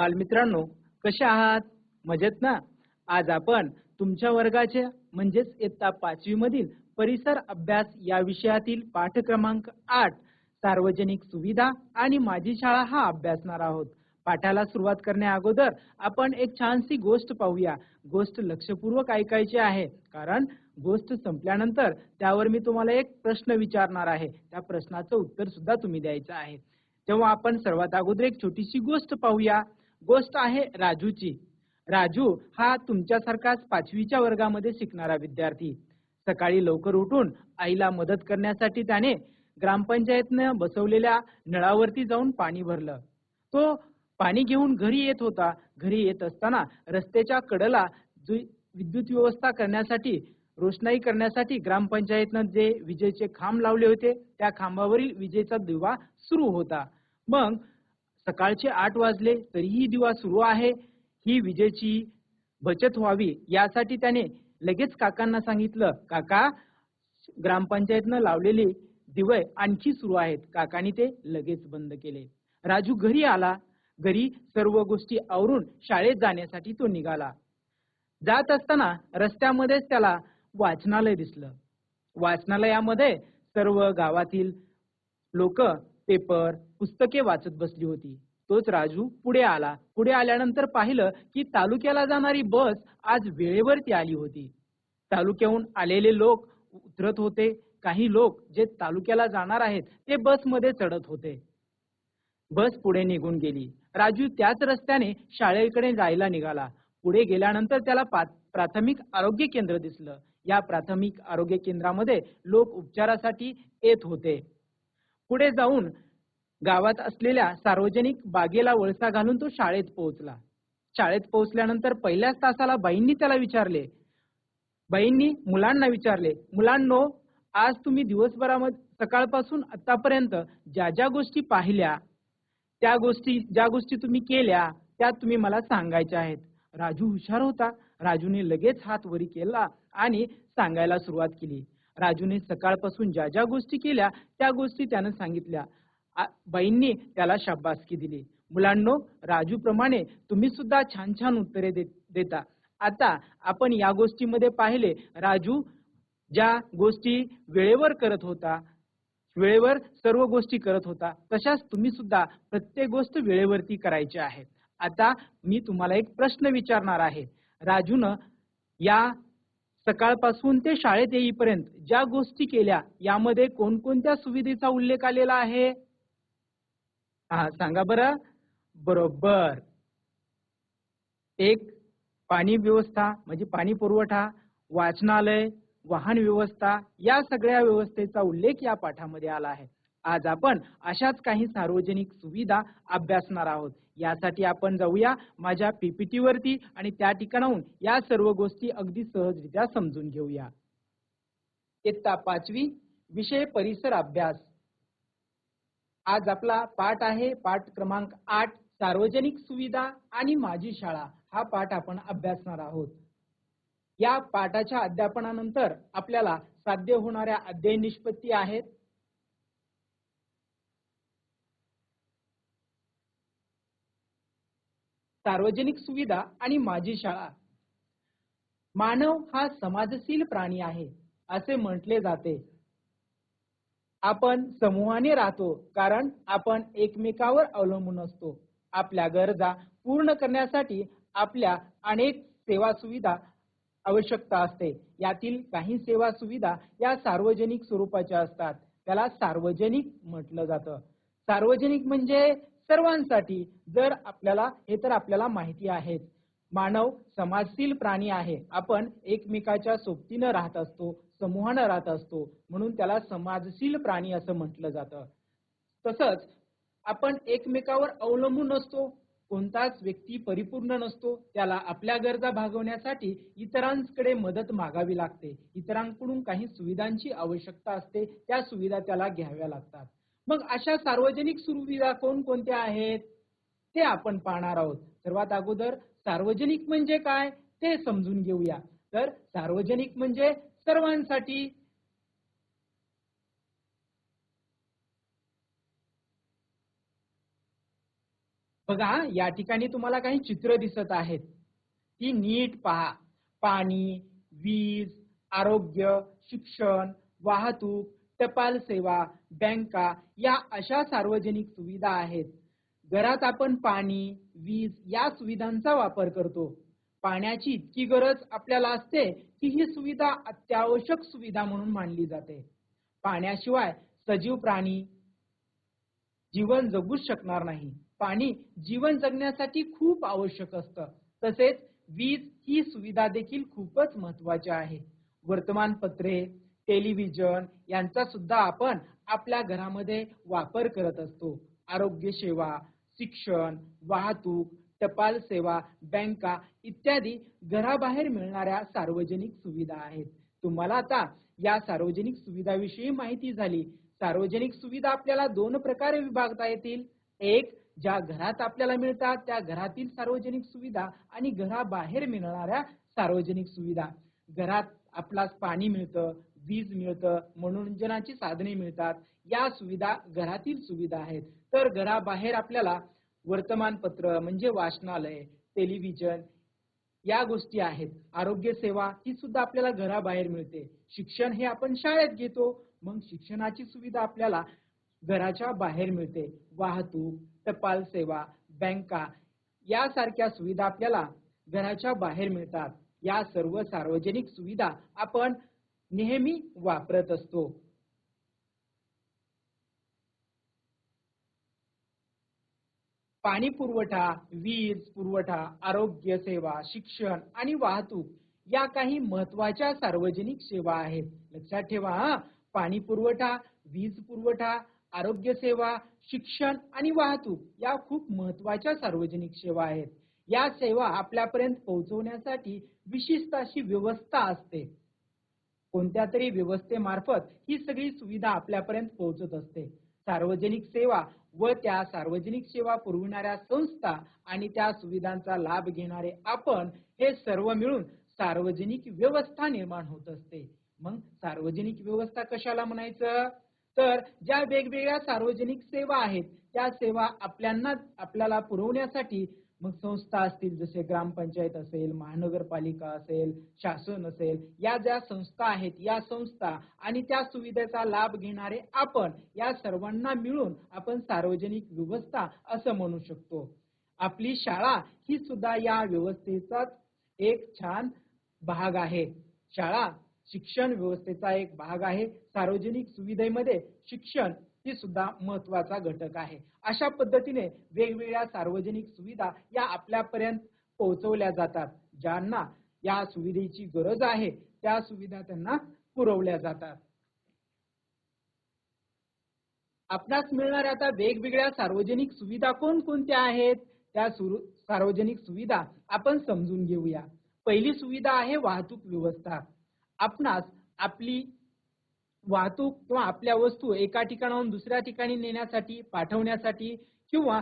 बालमित्रांनो कसे आहात? मजेत ना? आज आपण तुमच्या वर्गाचे म्हणजेच इयत्ता पाचवी मधील परिसर अभ्यास या विषयातील पाठ क्रमांक आठ सार्वजनिक सुविधा आणि माझी शाळा हा अभ्यासणार आहोत. पाठाला सुरुवात करण्या अगोदर आपण एक छानशी गोष्ट पाहूया. गोष्ट लक्षपूर्वक ऐकायची आहे कारण गोष्ट संपल्यानंतर त्यावर मी तुम्हाला एक प्रश्न विचारणार आहे. त्या प्रश्नाचं उत्तर सुद्धा तुम्ही द्यायचं आहे. तेव्हा आपण सर्वात अगोदर एक छोटीशी गोष्ट पाहूया गोष्ट आहे राजूची. राजू हा तुमच्यासारखाच पाचवीच्या वर्गामध्ये शिकणारा विद्यार्थी. सकाळी लवकर उठून आईला मदत करण्यासाठी त्याने ग्रामपंचायतनं बसवलेल्या नळावरती जाऊन पाणी भरलं. तो पाणी घेऊन घरी येत होता. घरी येत असताना रस्त्याच्या कडेला विद्युत व्यवस्था करण्यासाठी रोषणाई करण्यासाठी ग्रामपंचायतनं जे विजेचे खांब लावले होते त्या खांबावरील विजेचा दिवा सुरू होता. मग सकाळचे आठ वाजले तरीही दिवा सुरू आहे. ही विजेची बचत व्हावी यासाठी त्याने लगेच काकांना सांगितलं काका ग्रामपंचायतनं लावलेले दिवे आणखी सुरू आहेत. काकांनी ते लगेच बंद केले. राजू घरी आला. घरी सर्व गोष्टी आवरून शाळेत जाण्यासाठी तो निघाला. जात असताना रस्त्यामध्येच त्याला वाचनालय दिसलं. वाचनालयामध्ये सर्व गावातील लोक पेपर पुस्तके वाचत बसली होती. तोच राजू पुढे आला. पुढे आल्यानंतर पाहिलं की तालुक्याला जाणारी बस आज वेळेवरती आली होती. तालुक्याहून आलेले लोक उतरत होते. काही लोक जे तालुक्याला जाणार आहेत ते बसमध्ये चढत होते. बस पुढे निघून गेली. राजू त्याच रस्त्याने शाळेकडे जायला निघाला. पुढे गेल्यानंतर त्याला प्राथमिक आरोग्य केंद्र दिसलं. या प्राथमिक आरोग्य केंद्रामध्ये लोक उपचारासाठी येत होते. पुढे जाऊन गावात असलेल्या सार्वजनिक बागेला वळसा घालून तो शाळेत पोहोचला. शाळेत पोहोचल्यानंतर पहिल्याच तासाला बाईंनी त्याला विचारले. बाईंनी मुलांना विचारले मुलांनो आज तुम्ही दिवसभरामध्ये सकाळपासून आतापर्यंत ज्या ज्या गोष्टी पाहिल्या त्या गोष्टी ज्या गोष्टी तुम्ही केल्या त्या तुम्ही मला सांगायच्या आहेत. राजू हुशार होता. राजूने लगेच हात वरी केला आणि सांगायला सुरुवात केली. राजूने सकाळपासून ज्या ज्या गोष्टी केल्या त्या गोष्टी त्यानं सांगितल्या. बाईंनी त्याला शाबासकी दिली. मुलांनो राजूप्रमाणे तुम्ही सुद्धा छान छान उत्तरे दे- देता. आता आपण या गोष्टीमध्ये पाहिले राजू ज्या गोष्टी वेळेवर करत होता वेळेवर सर्व गोष्टी करत होता तशाच तुम्ही सुद्धा प्रत्येक गोष्ट वेळेवरती करायची आहे. आता मी तुम्हाला एक प्रश्न विचारणार आहे. राजूनं या सकाळपासून ते शाळेत येईपर्यंत ज्या गोष्टी केल्या यामध्ये कोणकोणत्या सुविधेचा उल्लेख आलेला आहे? हा सांगा बरं. बरोबर. एक पाणी व्यवस्था म्हणजे पाणी पुरवठा वाचनालय वाहन व्यवस्था या सगळ्या व्यवस्थेचा उल्लेख या पाठामध्ये आला आहे. आज आपण अशाच काही सार्वजनिक सुविधा अभ्यासणार आहोत. यासाठी आपण जाऊया माझ्या पीपीटी वरती आणि त्या ठिकाणाहून या सर्व गोष्टी अगदी सहजरित्या समजून घेऊया. इयत्ता पाचवी विषय परिसर अभ्यास. आज आपला पाठ आहे पाठ क्रमांक आठ सार्वजनिक सुविधा आणि माझी शाळा. हा पाठ आपण अभ्यासणार आहोत. या पाठाच्या अध्यापनानंतर आपल्याला साध्य होणाऱ्या अध्ययन निष्पत्ती आहेत. सार्वजनिक सुविधा आणि माझी शाळा. मानव हा समाजशील प्राणी आहे असे म्हटले जाते. आपण समूहाने राहतो कारण आपण एकमेकावर अवलंबून असतो. आपल्या गरजा पूर्ण करण्यासाठी आपल्या अनेक सेवा सुविधा आवश्यकता असते. यातील काही सेवा सुविधा या सार्वजनिक स्वरूपाच्या असतात. त्याला सार्वजनिक म्हटलं जातं. सार्वजनिक म्हणजे सर्वांसाठी जर आपल्याला हे तर आपल्याला माहिती आहेच. मानव समाजशील प्राणी आहे. आपण एकमेकाच्या सोबतीनं राहत असतो समूहानं राहत असतो म्हणून त्याला समाजशील प्राणी असं म्हटलं जातं. तसंच आपण एकमेकावर अवलंबून असतो कोणताच व्यक्ती परिपूर्ण नसतो त्याला आपल्या गरजा भागवण्यासाठी इतरांकडे मदत मागावी लागते. इतरांकडून काही सुविधांची आवश्यकता असते त्या सुविधा त्याला घ्याव्या लागतात. मग अशा सार्वजनिक सुविधा कोणकोणत्या आहेत ते आपण पाहणार आहोत. सर्वात अगोदर सार्वजनिक म्हणजे काय ते समजून घेऊया. तर सार्वजनिक म्हणजे सर्वांसाठी बघा या ठिकाणी तुम्हाला काही चित्र दिसत आहेत. ती नीट पहा. पाणी वीज आरोग्य शिक्षण वाहतूक टपाल सेवा बँका या अशा सार्वजनिक सुविधा आहेत. घरात आपण पाणी वीज या सुविधांचा वापर करतो. पाण्याची इतकी गरज आपल्याला असते की ही सुविधा अत्यावश्यक सुविधा म्हणून मानली जाते. पाण्याशिवाय सजीव प्राणी जीवन जगूच शकणार नाही. पाणी जीवन जगण्यासाठी खूप आवश्यक असतं. तसेच वीज ही सुविधा देखील खूपच महत्वाची आहे. वर्तमानपत्रे टेलिव्हिजन यांचा सुद्धा आपण आपल्या घरामध्ये वापर करत असतो. आरोग्य सेवा शिक्षण वाहतूक टपाल सेवा बँका इत्यादी घराबाहेर मिळणाऱ्या सार्वजनिक सुविधा आहेत. तुम्हाला आता या सार्वजनिक सुविधाविषयी माहिती झाली. सार्वजनिक सुविधा आपल्याला दोन प्रकारे विभागता येतील. एक ज्या घरात आपल्याला मिळतात त्या घरातील सार्वजनिक सुविधा आणि घराबाहेर मिळणाऱ्या सार्वजनिक सुविधा. घरात आपला पाणी मिळतं वीज मिळतं मनोरंजनाची साधने मिळतात. या सुविधा घरातील सुविधा आहेत. तर घराबाहेर आपल्याला वर्तमानपत्र म्हणजे वाचनालय टेलिव्हिजन या गोष्टी आहेत. आरोग्य सेवा ही सुद्धा आपल्याला घराबाहेर मिळते. शिक्षण हे आपण शाळेत घेतो. मग शिक्षणाची सुविधा आपल्याला घराच्या बाहेर मिळते. वाहतूक टपाल सेवा बँका यासारख्या सुविधा आपल्याला घराच्या बाहेर मिळतात. या सर्व सार्वजनिक सुविधा आपण नेहमी वापरत असतो. पाणी पुरवठा वीज पुरवठा आरोग्य सेवा शिक्षण आणि वाहतूक या काही महत्त्वाच्या सार्वजनिक सेवा आहेत. लक्षात ठेवा हा पाणी पुरवठा वीज पुरवठा आरोग्य सेवा शिक्षण आणि वाहतूक या खूप महत्त्वाच्या सार्वजनिक सेवा आहेत. या सेवा आपल्यापर्यंत पोहोचवण्यासाठी विशिष्ट अशी व्यवस्था असते. कोणत्या तरी व्यवस्थेमार्फत ही सगळी सुविधा आपल्यापर्यंत पोहोचत असते. सार्वजनिक सेवा व त्या सार्वजनिक सेवा पुरविणाऱ्या संस्था आणि त्या सुविधांचा लाभ घेणारे आपण हे सर्व मिळून सार्वजनिक व्यवस्था निर्माण होत असते. मग सार्वजनिक व्यवस्था कशाला म्हणायचं? तर ज्या वेगवेगळ्या सार्वजनिक सेवा आहेत त्या सेवा आपल्याला आपल्याला पुरवण्यासाठी मग संस्था असतील जसे ग्रामपंचायत असेल महानगरपालिका असेल शासन असेल या ज्या संस्था आहेत या संस्था आणि त्या सुविधेचा लाभ घेणारे आपण या सर्वांना मिळून आपण सार्वजनिक व्यवस्था असं म्हणू शकतो. आपली शाळा ही सुद्धा या व्यवस्थेचाच एक छान भाग आहे. शाळा शिक्षण व्यवस्थेचा एक भाग आहे. सार्वजनिक सुविधेमध्ये शिक्षण ती सुद्धा महत्त्वाचा घटक आहे. अशा पद्धतीने वेगवेगळ्या सार्वजनिक सुविधा या आपल्यापर्यंत पोहोचवल्या जातात. ज्यांना या सुविधेची गरज आहे त्या सुविधा त्यांना पुरवल्या जातात. आपणास मिळणाऱ्या आता वेगवेगळ्या सार्वजनिक सुविधा कोणकोणत्या आहेत? त्या सार्वजनिक सुविधा आपण समजून घेऊया. पहिली सुविधा आहे वाहतूक व्यवस्था. आपणास आपली वाहतूक किंवा आपल्या वस्तू एका ठिकाणाहून दुसऱ्या ठिकाणी नेण्यासाठी पाठवण्यासाठी किंवा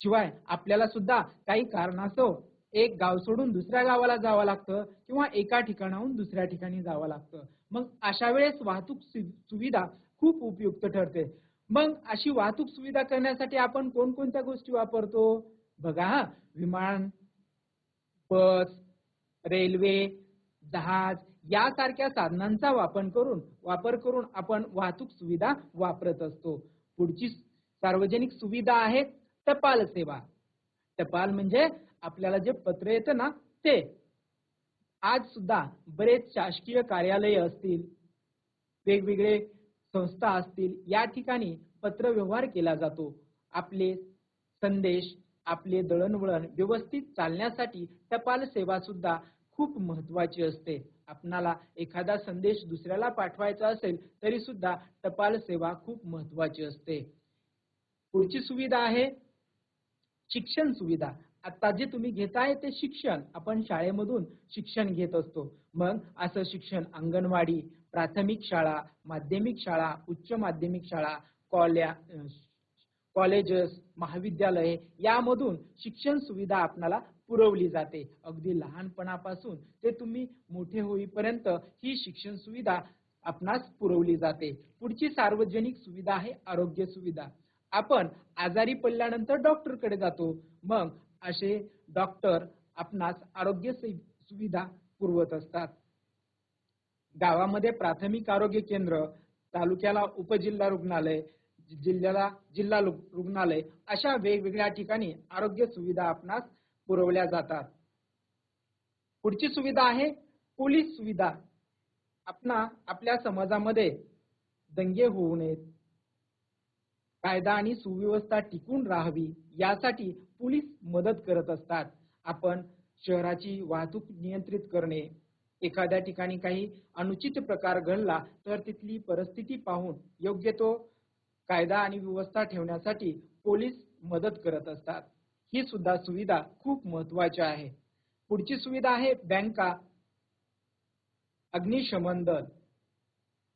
शिवाय आपल्याला सुद्धा काही कारणास्तव एक गाव सोडून दुसऱ्या गावाला जावं लागतं किंवा एका ठिकाणाहून दुसऱ्या ठिकाणी जावं लागतं. मग अशा वेळेस वाहतूक सुविधा खूप उपयुक्त ठरते. मग अशी वाहतूक सुविधा करण्यासाठी आपण कोणकोणत्या गोष्टी वापरतो? बघा हा विमान बस रेल्वे जहाज यासारख्या साधनांचा वापर करून वापर करून आपण वाहतूक सुविधा वापरत असतो. पुढची सार्वजनिक सुविधा आहे टपाल सेवा. टपाल म्हणजे आपल्याला जे पत्र येतं ना ते. आज सुद्धा बरेच शासकीय कार्यालय असतील वेगवेगळे संस्था असतील या ठिकाणी पत्र व्यवहार केला जातो. आपले संदेश आपले दळणवळण व्यवस्थित चालण्यासाठी टपाल सेवा सुद्धा खूप महत्वाची असते. आपणाला एखादा संदेश दुसऱ्याला पाठवायचा असेल तरी सुद्धा टपाल सेवा खूप महत्वाची असते. पुढची सुविधा आहे शिक्षण सुविधा. आता जे तुम्ही घेताय ते शिक्षण. आपण शाळेमधून शिक्षण घेत असतो. मग असं शिक्षण अंगणवाडी प्राथमिक शाळा माध्यमिक शाळा उच्च माध्यमिक शाळा कॉल्या कॉलेजेस महाविद्यालय यामधून शिक्षण सुविधा आपल्याला पुरवली जाते. अगदी लहानपणापासून ते तुम्ही मोठे होईपर्यंत ही शिक्षण सुविधा आपणास पुरवली जाते. पुढची सार्वजनिक सुविधा आहे आरोग्य सुविधा. आपण आजारी पडल्यानंतर डॉक्टरकडे जातो. मग असे डॉक्टर आपणास आरोग्य सु- सुविधा पुरवत असतात. गावामध्ये प्राथमिक आरोग्य केंद्र तालुक्याला उपजिल्हा रुग्णालय जिल्ह्याला जिल्हा रुग्णालय अशा वेगवेगळ्या ठिकाणी आरोग्य सुविधा आपणास पुरवल्या जातात. पुढची सुविधा आहे पोलीस सुविधा. आपणा आपल्या समाजामध्ये दंगे होऊ नयेत. कायदा आणि सुव्यवस्था टिकून राहावी यासाठी पोलीस मदत करत असतात. आपण शहराची वाहतूक नियंत्रित करणे एखाद्या ठिकाणी काही अनुचित प्रकार घडला तर तिथली परिस्थिती पाहून योग्य तो कायदा आणि व्यवस्था ठेवण्यासाठी पोलीस मदत करत असतात. ही सुद्धा सुविधा खूप महत्वाची आहे. पुढची सुविधा आहे बँका अग्निशमन दल.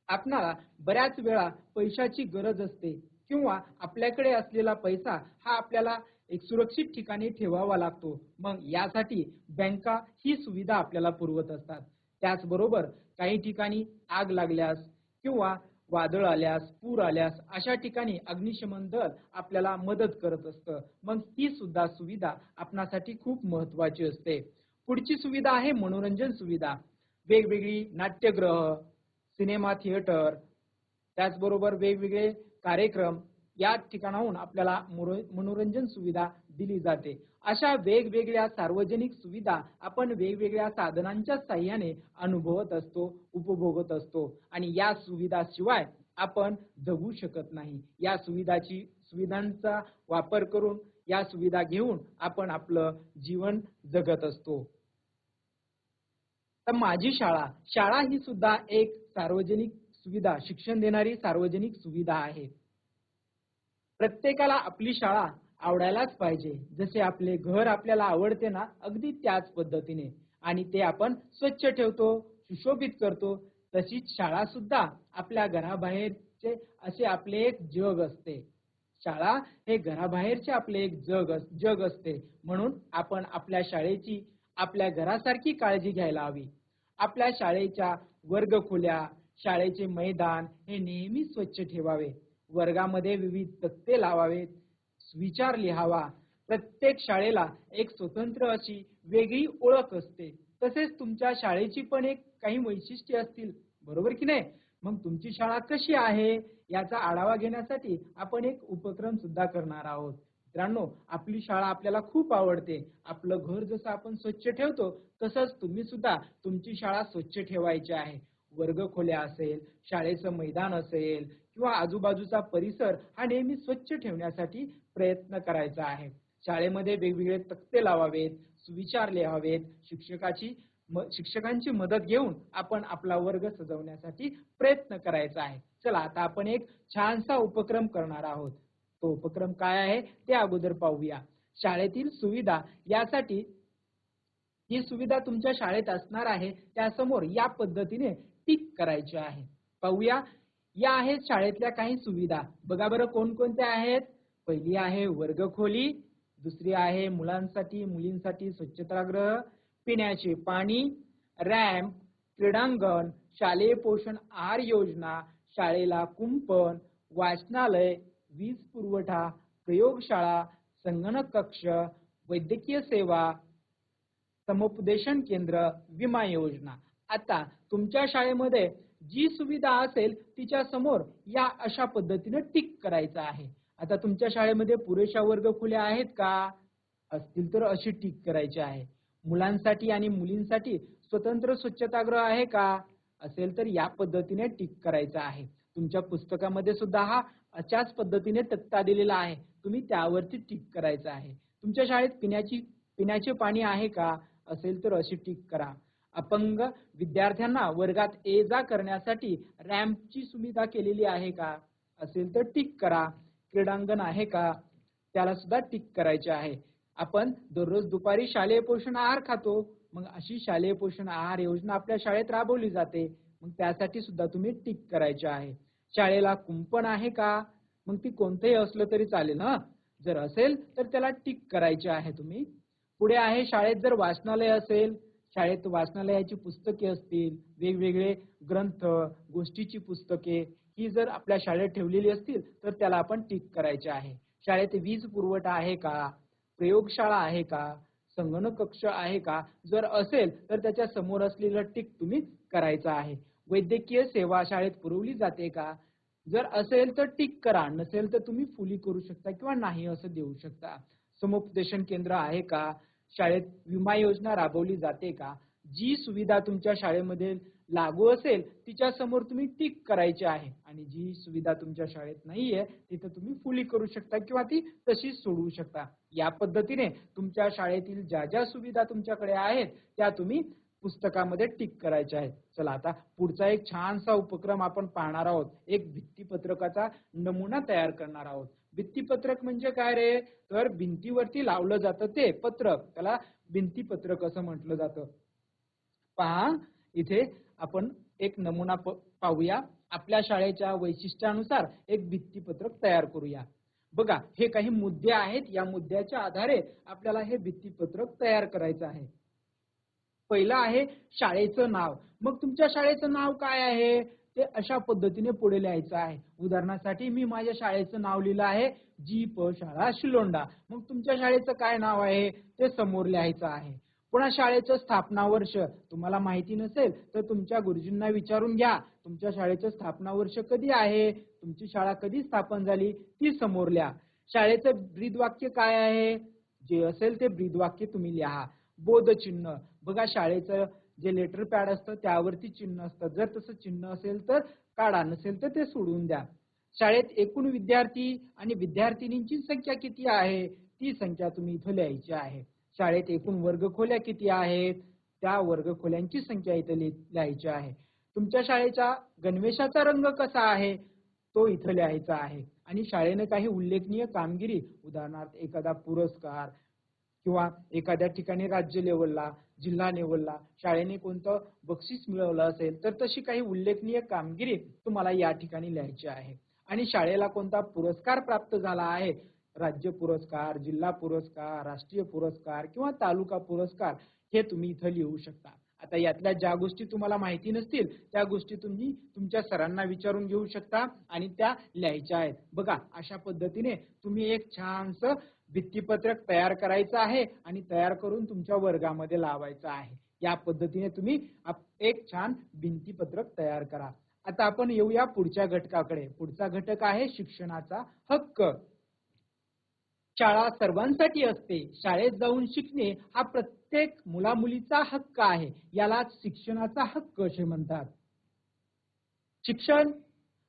आपणाला बऱ्याच वेळा पैशाची गरज असते किंवा आपल्याकडे असलेला पैसा हा आपल्याला एक सुरक्षित ठिकाणी ठेवावा लागतो. मग यासाठी बँका ही सुविधा आपल्याला पुरवत असतात. त्याचबरोबर काही ठिकाणी आग लागल्यास किंवा वादळ आल्यास पूर आल्यास अशा ठिकाणी अग्निशमन दल आपल्याला मदत करत असतं. मग ती सुद्धा सुविधा आपणासाठी खूप महत्वाची असते. पुढची सुविधा आहे मनोरंजन सुविधा. वेगवेगळी नाट्यगृह सिनेमा थिएटर त्याचबरोबर वेगवेगळे कार्यक्रम या ठिकाणाहून आपल्याला मनोरंजन सुविधा दिली जाते. अशा वेगवेगळ्या सार्वजनिक सुविधा आपण वेगवेगळ्या साधनांच्या साह्याने अनुभवत असतो उपभोगत असतो. आणि या सुविधा शिवाय आपण जगू शकत नाही. या सुविधाची सुविधांचा वापर करून या सुविधा घेऊन आपण आपलं जीवन जगत असतो. तर माझी शाळा शाळा ही सुद्धा एक सार्वजनिक सुविधा शिक्षण देणारी सार्वजनिक सुविधा आहे. प्रत्येकाला आपली शाळा आवडायलाच पाहिजे. जसे आपले घर आपल्याला आवडते ना अगदी त्याच पद्धतीने. आणि ते आपण स्वच्छ ठेवतो सुशोभित करतो. तशीच शाळा सुद्धा आपल्या घराबाहेरचे असे आपले एक जग असते. शाळा हे घराबाहेरचे आपले एक जग जग असते. म्हणून आपण आपल्या शाळेची आपल्या घरासारखी काळजी घ्यायला हवी. आपल्या शाळेच्या वर्गखोल्या शाळेचे मैदान हे नेहमी स्वच्छ ठेवावे. वर्गामध्ये विविध तक्ते लावावेत. विचार लिहावा प्रत्येक शाळेला एक स्वतंत्र अशी वेगळी ओळख असते. तसेच तुमच्या शाळेची पण एक काही वैशिष्ट्ये असतील. बरोबर की नाही? मग तुमची शाळा कशी आहे? याचा आढावा घेण्यासाठी आपण एक उपक्रम सुद्धा करणार आहोत. मित्रांनो आपली शाळा आपल्याला खूप आवडते. आपलं घर जसं आपण स्वच्छ ठेवतो तसंच तुम्ही सुद्धा तुमची शाळा स्वच्छ ठेवायची आहे. वर्ग खोल्या असेल शाळेचं मैदान असेल किंवा आजूबाजूचा परिसर हा नेहमी स्वच्छ ठेवण्यासाठी प्रयत्न करायचा आहे. शाळेमध्ये वेगवेगळे तक्ते लावावेत सुविचार लिहावेत. शिक्षकाची शिक्षकांची मदत घेऊन आपण आपला वर्ग सजवण्यासाठी प्रयत्न करायचा आहे. चला आता आपण एक छानसा उपक्रम करणार आहोत. तो उपक्रम काय आहे ते अगोदर पाहूया. शाळेतील सुविधा यासाठी ही सुविधा तुमच्या शाळेत असणार आहे त्यासमोर या पद्धतीने टिक करायची आहे. पाहूया या आहेत शाळेतल्या काही सुविधा. बघा बरं कोणकोणत्या आहेत? पहिली आहे वर्गखोली दुसरी आहे मुलांसाठी मुलींसाठी स्वच्छतागृह पिण्याचे पाणी रॅम्प क्रीडांगण शालेय पोषण आहार योजना शाळेला कुंपण वाचनालय वीज पुरवठा प्रयोगशाळा संगणक कक्ष वैद्यकीय सेवा समुपदेशन केंद्र विमा योजना. आता तुमच्या शाळेमध्ये जी सुविधा असेल तिच्या समोर या अशा पद्धतीने टिक करायचं आहे. आता तुमच्या शाळेमध्ये पुरेशा वर्ग खुल्या आहेत का? असतील तर अशी टीक करायची आहे. मुलांसाठी आणि मुलींसाठी स्वतंत्र स्वच्छतागृह आहे का? असेल तर या पद्धतीने टीक करायचं आहे. तुमच्या पुस्तकामध्ये सुद्धा हा अशाच पद्धतीने तक्ता दिलेला आहे. तुम्ही त्यावरती टीक करायचं आहे. तुमच्या शाळेत पिण्याची पिण्याचे पाणी आहे का? असेल तर अशी टीक करा. अपंग विद्यार्थ्यांना वर्गात ये जा करण्यासाठी रॅम्पची सुविधा केलेली आहे का? असेल तर टीक करा. क्रीडांगण आहे का? त्याला सुद्धा टिक करायचे आहे. आपण दररोज दुपारी शालेय पोषण आहार खातो. मग अशी शालेय पोषण आहार योजना आपल्या शाळेत राबवली जाते. मग त्यासाठी सुद्धा तुम्ही टिक करायचे आहे. शाळेला कुंपण आहे का? मग ती कोणतंही असलं तरी चालेल ना जर असेल तर त्याला टिक करायचे आहे तुम्ही. पुढे आहे शाळेत जर वाचनालय असेल शाळेत वाचनालयाची पुस्तके असतील वेगवेगळे ग्रंथ गोष्टीची पुस्तके ही जर आपल्या शाळेत ठेवलेली असतील तर त्याला आपण टिक करायचे आहे. शाळेत वीज पुरवठा आहे का? प्रयोगशाळा आहे का? संगणक कक्ष आहे का? जर असेल तर त्याच्यासमोर असलेलं टिक तुम्ही करायचं आहे. वैद्यकीय सेवा शाळेत पुरवली जाते का? जर असेल तर टिक करा नसेल तर तुम्ही फुली करू शकता किंवा नाही असं देऊ शकता. समुपदेशन केंद्र आहे का? शाळेत विमा योजना राबवली जाते का? जी सुविधा तुमच्या शाळेमध्ये लागू असेल तिच्या समोर तुम्ही टिक करायची आहे. आणि जी सुविधा तुमच्या शाळेत नाहीये तिथं तुम्ही फुली करू शकता किंवा ती तशीच सोडवू शकता. या पद्धतीने तुमच्या शाळेतील ज्या ज्या सुविधा तुमच्याकडे आहेत त्या तुम्ही पुस्तकामध्ये टिक करायच्या आहेत. चला आता पुढचा एक छानसा उपक्रम आपण पाहणार आहोत. एक भित्तीपत्रकाचा नमुना तयार करणार आहोत. भित्तीपत्रक म्हणजे काय रे? तर भिंतीवरती लावलं जातं ते पत्रक. त्याला भिंतीपत्रक असं म्हटलं जातं. पहा इथे आपण एक नमुना पाहूया. आपल्या शाळेच्या वैशिष्ट्यानुसार एक भित्तीपत्रक तयार करूया. बघा हे काही मुद्दे आहेत. या मुद्द्याच्या आधारे आपल्याला हे भित्तीपत्रक तयार करायचं आहे. पहिलं आहे शाळेचं नाव. मग तुमच्या शाळेचं नाव काय आहे? ते अशा पद्धतीने पुढे लिहायचं आहे. उदाहरणासाठी मी माझ्या शाळेचं नाव लिहिलं आहे जी प शाळा शिलोंडा. मग तुमच्या शाळेचं काय नाव आहे? ते समोर लिहायचं आहे. पुन्हा शाळेचं स्थापना वर्ष तुम्हाला माहिती नसेल तर तुमच्या गुरुजींना विचारून घ्या. तुमच्या शाळेचं स्थापना वर्ष कधी आहे? तुमची शाळा कधी स्थापन झाली? ती समोर लिहा. शाळेचं ब्रीदवाक्य काय आहे? जे असेल ते ब्रीदवाक्य तुम्ही लिहा. बोधचिन्ह. बघा शाळेचं जे लेटर पॅड असतं त्यावरती चिन्ह असतं. जर तसं चिन्ह असेल तर काढा नसेल तर ते सोडून द्या. शाळेत एकूण विद्यार्थी आणि विद्यार्थिनींची संख्या किती आहे? ती संख्या तुम्ही इथं लिहायची आहे. शाळेत एकूण वर्गखोल्या किती आहेत? त्या वर्गखोल्यांची संख्या इथं लिहायची आहे. तुमच्या शाळेच्या गणवेशाचा रंग कसा आहे? तो इथं लिहायचा आहे. आणि शाळेने काही उल्लेखनीय कामगिरी उदाहरणार्थ एखादा पुरस्कार किंवा एखाद्या ठिकाणी राज्य लेवलला जिल्हा लेवलला शाळेने कोणतं बक्षीस मिळवलं असेल तर तशी काही उल्लेखनीय कामगिरी तुम्हाला या ठिकाणी लिहायची आहे. आणि शाळेला कोणता पुरस्कार प्राप्त झाला आहे? राज्य पुरस्कार जिल्हा पुरस्कार राष्ट्रीय पुरस्कार किंवा तालुका पुरस्कार हे तुम्ही इथं लिहू शकता. आता यातल्या ज्या गोष्टी तुम्हाला माहिती नसतील त्या गोष्टी तुम्ही तुमच्या सरांना विचारून घेऊ शकता आणि त्या लिहायच्या आहेत. बघा अशा पद्धतीने तुम्ही एक छानस भित्तीपत्रक तयार करायचं आहे आणि तयार करून तुमच्या वर्गामध्ये लावायचं आहे. या पद्धतीने तुम्ही एक छान भिंतीपत्रक तयार करा. आता आपण येऊया पुढच्या घटकाकडे. पुढचा घटक आहे शिक्षणाचा हक्क. शाळा सर्वांसाठी असते. शाळेत जाऊन शिकणे हा प्रत्येक मुला मुलीचा हक्क आहे. यालाच शिक्षणाचा हक्क असे म्हणतात. शिक्षण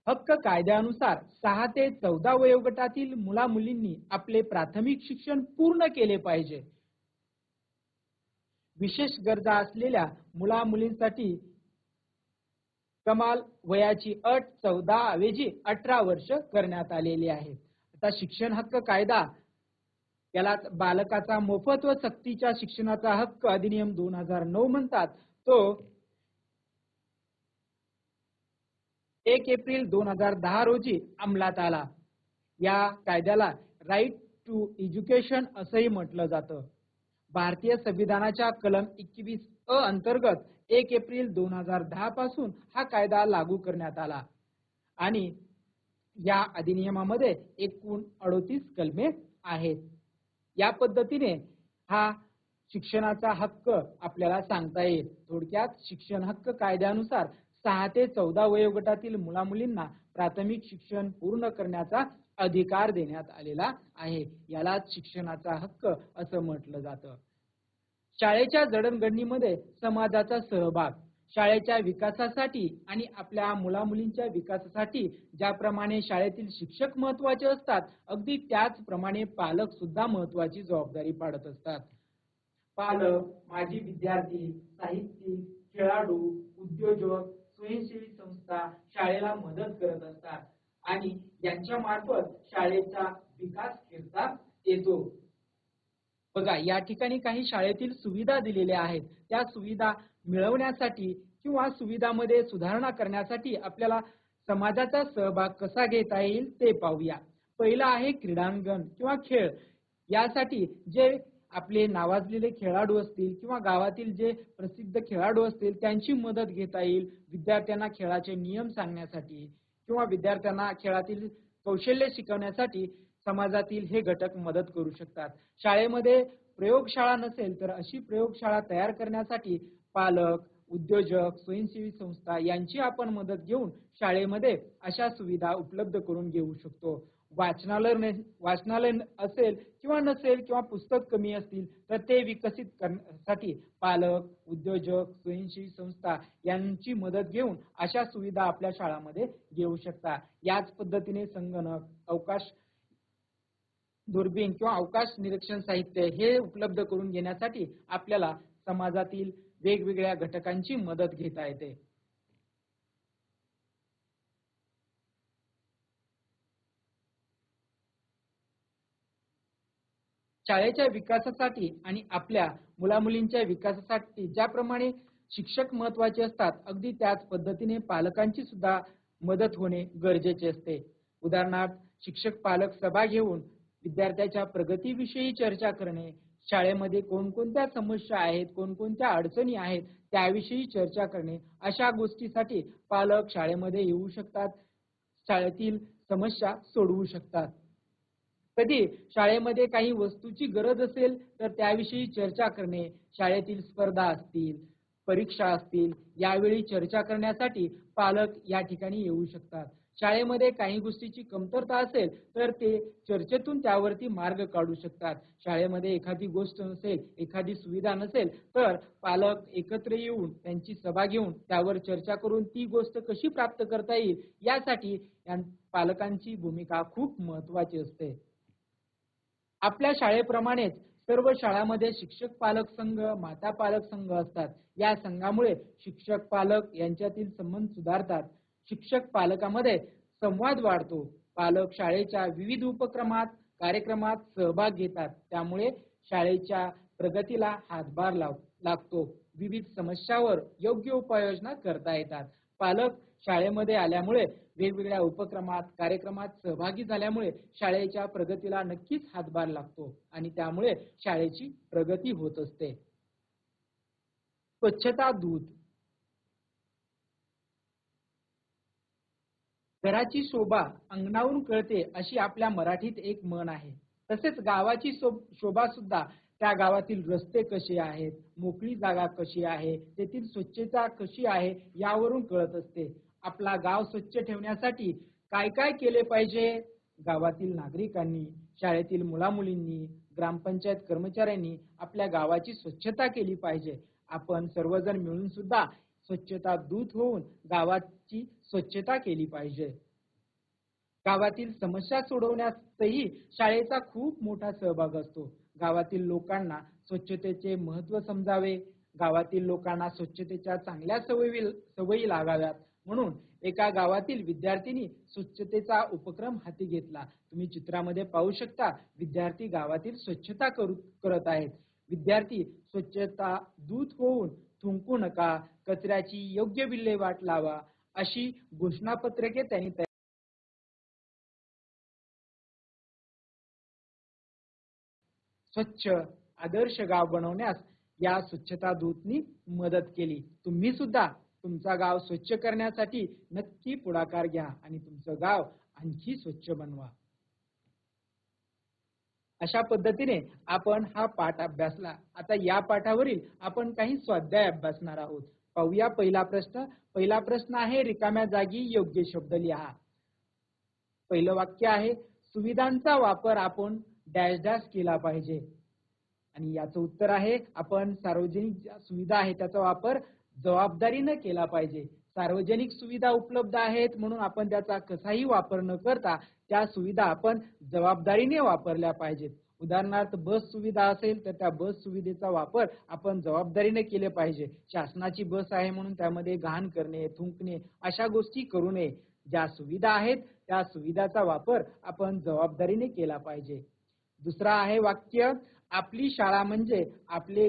हक्क कायद्यानुसार सहा ते चौदा वयोगटातील मुला मुलींनी आपले प्राथमिक शिक्षण पूर्ण केले पाहिजे. विशेष गरजा असलेल्या मुला मुलींसाठी कमाल वयाची अट चौदा ऐवजी अठरा वर्ष करण्यात आलेली आहे. आता शिक्षण हक्क कायदा यालाच बालकाचा मोफत व सक्तीच्या शिक्षणाचा हक्क अधिनियम दोन हजार नऊ म्हणतात. तो एक एप्रिल दोन हजार दहा रोजी अंमलात आला. या कायद्याला राईट टू एज्युकेशन असंही म्हटलं जातं. भारतीय संविधानाच्या कलम एकवीस अ अंतर्गत एक एप्रिल दोन हजार दहा पासून हा कायदा लागू करण्यात आला. आणि या अधिनियमामध्ये एकूण अडोतीस कलमे आहेत. या पद्धतीने हा शिक्षणाचा हक्क आपल्याला सांगता येईल. थोडक्यात शिक्षण हक्क कायद्यानुसार सहा ते चौदा वयोगटातील मुला मुलींना प्राथमिक शिक्षण पूर्ण करण्याचा अधिकार देण्यात आलेला आहे. यालाच शिक्षणाचा हक्क असं म्हटलं जातं. शाळेच्या जडणघडणीमध्ये समाजाचा सहभाग शाळेच्या विकासासाठी आणि आपल्या मुला मुलींच्या विकासासाठी ज्याप्रमाणे शाळेतील शिक्षक महत्त्वाचे असतात अगदी त्याचप्रमाणे पालक सुद्धा महत्वाची जबाबदारी पाडत असतात. पालक माजी विद्यार्थी साहित्यिक खेळाडू उद्योजक स्वयंसेवी संस्था शाळेला मदत करत असतात आणि यांच्या मार्फत शाळेचा विकास करता येतो. बघा या ठिकाणी काही शाळेतील सुविधा दिलेल्या आहेत. त्या सुविधा मिळवण्यासाठी किंवा सुविधामध्ये सुधारणा करण्यासाठी आपल्याला समाजाचा सहभाग कसा घेता येईल ते पाहूया. पहिला आहे क्रीडांगण किंवा खेळ. यासाठी जे आपले नावाजलेले खेळाडू असतील किंवा गावातील जे प्रसिद्ध खेळाडू असतील त्यांची मदत घेता येईल विद्यार्थ्यांना खेळाचे नियम सांगण्यासाठी किंवा विद्यार्थ्यांना खेळातील कौशल्य शिकवण्यासाठी समाजातील हे घटक मदत करू शकतात. शाळेमध्ये प्रयोगशाळा नसेल तर अशी प्रयोगशाळा तयार करण्यासाठी पालक उद्योजक स्वयंसेवी संस्था यांची आपण मदत घेऊन शाळेमध्ये अशा सुविधा उपलब्ध करून घेऊ शकतो. वाचनालय वाचनालय असेल किंवा नसेल किंवा पुस्तक कमी असतील तर ते विकसित करण्यासाठी पालक उद्योजक स्वयंसेवी संस्था यांची मदत घेऊन अशा सुविधा आपल्या शाळामध्ये घेऊ शकता. याच पद्धतीने संगणक अवकाश दुर्बीण किंवा अवकाश निरीक्षण साहित्य हे उपलब्ध करून घेण्यासाठी आपल्याला समाजातील वेगवेगळ्या घटकांची मदत घेता येते. शाळेच्या विकासासाठी आणि आपल्या मुलामुलींच्या विकासासाठी ज्याप्रमाणे शिक्षक महत्त्वाचे असतात अगदी त्याच पद्धतीने पालकांची सुद्धा मदत होणे गरजेचे असते. उदाहरणार्थ शिक्षक पालक सभा घेऊन विद्यार्थ्याच्या प्रगतीविषयी चर्चा करणे शाळेमध्ये कोणकोणत्या समस्या आहेत कोणकोणत्या अडचणी आहेत त्याविषयी चर्चा करणे. अशा गोष्टीसाठी पालक शाळेमध्ये येऊ शकतात. शाळेतील समस्या सोडवू शकतात. कधी शाळेमध्ये काही वस्तूची गरज असेल तर त्याविषयी चर्चा करणे. शाळेतील स्पर्धा असतील परीक्षा असतील यावेळी चर्चा करण्यासाठी पालक या ठिकाणी येऊ शकतात. शाळेमध्ये काही गोष्टीची कमतरता असेल तर ते चर्चेतून त्यावरती मार्ग काढू शकतात. शाळेमध्ये एखादी गोष्ट नसेल एखादी सुविधा नसेल तर पालक एकत्र येऊन त्यांची सभा घेऊन त्यावर चर्चा करून ती गोष्ट कशी प्राप्त करता येईल यासाठी या पालकांची भूमिका खूप महत्वाची असते. आपल्या शाळेप्रमाणेच सर्व शाळांमध्ये शिक्षक पालक संघ माता पालक संघ असतात. या संघामुळे शिक्षक पालक यांच्यातील संबंध सुधारतात. शिक्षक पालकामध्ये संवाद वाढतो. पालक शाळेच्या विविध उपक्रमात कार्यक्रमात सहभाग घेतात. त्यामुळे शाळेच्या प्रगतीला हातभार लाव लागतो. विविध समस्यावर योग्य उपाययोजना करता येतात. पालक शाळेमध्ये आल्यामुळे वेगवेगळ्या उपक्रमात कार्यक्रमात सहभागी झाल्यामुळे शाळेच्या प्रगतीला नक्कीच हातभार लागतो आणि त्यामुळे शाळेची प्रगती होत असते. स्वच्छता दूत. घराची शोभा अंगणावरून कळते अशी आपल्या मराठीत एक म्हण आहे. तसेच गावाची शोभा सुद्धा त्या गावातील रस्ते कसे आहेत मोकळी जागा कशी आहे तेथील स्वच्छता कशी आहे यावरून कळत असते. आपला गाव स्वच्छ ठेवण्यासाठी काय काय केले पाहिजे? गावातील नागरिकांनी शाळेतील मुलामुलींनी ग्रामपंचायत कर्मचाऱ्यांनी आपल्या गावाची स्वच्छता केली पाहिजे. आपण सर्वजण मिळून सुद्धा स्वच्छता दूत होऊन गावाची स्वच्छता केली पाहिजे. गावातील समस्या सोडवण्यातही शाळेचा खूप मोठा सहभाग असतो. गावातील लोकांना स्वच्छतेचे महत्त्व समजावे. गावातील लोकांना स्वच्छतेच्या चांगल्या सवयी सवयी लागाव्यात. म्हणून एका गावातील विद्यार्थीनी स्वच्छतेचा उपक्रम हाती घेतला. तुम्ही चित्रामध्ये पाहू शकता विद्यार्थी गावातील स्वच्छता करू करत आहेत. विद्यार्थी स्वच्छता दूत होऊन थुंकू नका कचऱ्याची योग्य विल्हेवाट लावा अशी घोषणापत्रके त्यांनी तयार स्वच्छ आदर्श गाव बनवण्यास या स्वच्छता दूतनी मदत केली. तुम्ही सुद्धा तुमचा गाव स्वच्छ करण्यासाठी नक्की पुढाकार घ्या आणि तुमचं गाव आणखी स्वच्छ बनवा. अशा पद्धतीने आपण हा पाठ अभ्यासला. आता या पाठावरील आपण काही स्वाध्याय अभ्यासणार आहोत. पाहूया पहिला प्रश्न. पहिला प्रश्न आहे रिकाम्या जागी योग्य शब्द लिहा. पहिलं वाक्य आहे सुविधांचा वापर आपण डॅश डॅश केला पाहिजे. आणि याचं उत्तर आहे आपण सार्वजनिक ज्या सुविधा आहे त्याचा वापर जबाबदारीनं केला पाहिजे. सार्वजनिक सुविधा उपलब्ध आहेत म्हणून आपण त्याचा कसाही वापर न करता त्या सुविधा आपण जबाबदारीने वापरल्या पाहिजेत. उदाहरणार्थ बस सुविधा असेल तर त्या बस सुविधेचा वापर आपण जबाबदारीने केले पाहिजे. शासनाची बस आहे म्हणून त्यामध्ये घाण करणे थुंकणे अशा गोष्टी करू नये. ज्या सुविधा आहेत त्या सुविधाचा वापर आपण जबाबदारीने केला पाहिजे. दुसरा आहे वाक्य आपली शाळा म्हणजे आपले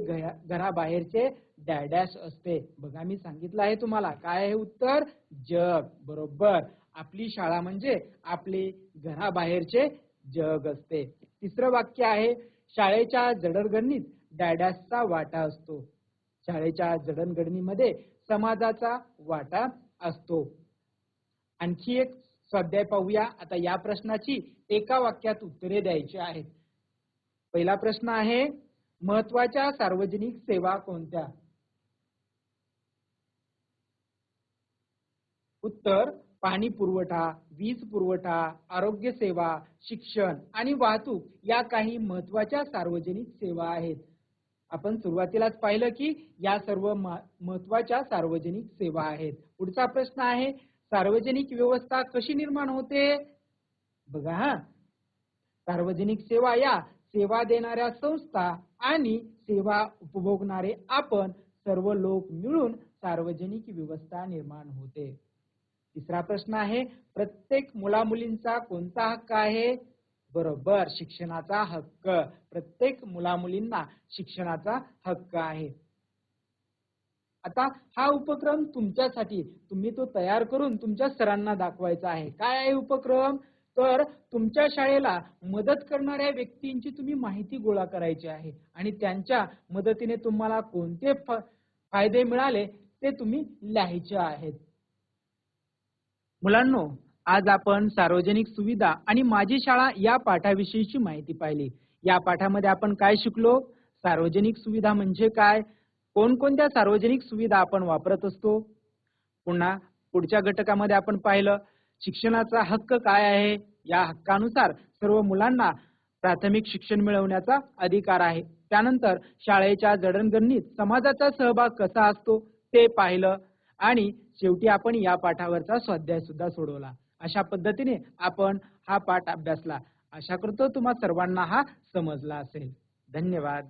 घराबाहेरचे डॅडॅश असते. बघा मी सांगितलं आहे तुम्हाला. काय आहे उत्तर? जग. बरोबर. आपली शाळा म्हणजे आपली घराबाहेरचे जग असते. तिसरं वाक्य आहे शाळेच्या जडणघडणीत डॅडॅसचा वाटा असतो. शाळेच्या जडणघडणीमध्ये समाजाचा वाटा असतो. आणखी एक स्वाध्याय पाहूया. आता या प्रश्नाची एका वाक्यात उत्तरे द्यायची आहेत. पहिला प्रश्न आहे महत्त्वाच्या सार्वजनिक सेवा कोणत्या? उत्तर पाणी पुरवठा वीज पुरवठा आरोग्य सेवा शिक्षण आणि वाहतूक या काही महत्त्वाच्या सार्वजनिक सेवा आहेत. आपण सुरुवातीलाच पाहिलं की या सर्व महत्त्वाच्या सार्वजनिक सेवा आहेत. पुढचा प्रश्न आहे सार्वजनिक व्यवस्था कशी निर्माण होते? बघा हा. सार्वजनिक सेवा या सेवा देणाऱ्या संस्था आणि सेवा उपभोगणारे आपण सर्व लोक मिळून सार्वजनिक व्यवस्था निर्माण होते. तिसरा प्रश्न आहे प्रत्येक मुला मुलींचा कोणता हक्क आहे? बरोबर शिक्षणाचा हक्क. प्रत्येक मुला मुलींना शिक्षणाचा हक्क आहे. आता हा उपक्रम तुमच्यासाठी तुम्ही तो तयार करून तुमच्या सरांना दाखवायचा आहे. काय आहे उपक्रम? तर तुमच्या शाळेला मदत करणाऱ्या व्यक्तींची तुम्ही माहिती गोळा करायची आहे आणि त्यांच्या मदतीने तुम्हाला कोणते फायदे मिळाले ते तुम्ही लिहायचे आहेत. मुलांनो आज आपण सार्वजनिक सुविधा आणि माझी शाळा या पाठाविषयीची माहिती पाहिली. या पाठामध्ये आपण काय शिकलो? सार्वजनिक सुविधा म्हणजे काय? कोणकोणत्या सार्वजनिक सुविधा आपण वापरत असतो? पुन्हा पुढच्या घटकामध्ये आपण पाहिलं शिक्षणाचा हक्क काय आहे? या हक्कानुसार सर्व मुलांना प्राथमिक शिक्षण मिळवण्याचा अधिकार आहे. त्यानंतर शाळेच्या जडणघडणीत समाजाचा सहभाग कसा असतो? ते पाहिलं. आणि शेवटी आपण या पाठावरचा स्वाध्याय सुद्धा सोडवला. अशा पद्धतीने आपण हा पाठ अभ्यासला. आशा करतो तुम्हा सर्वांना हा समजला असेल. धन्यवाद.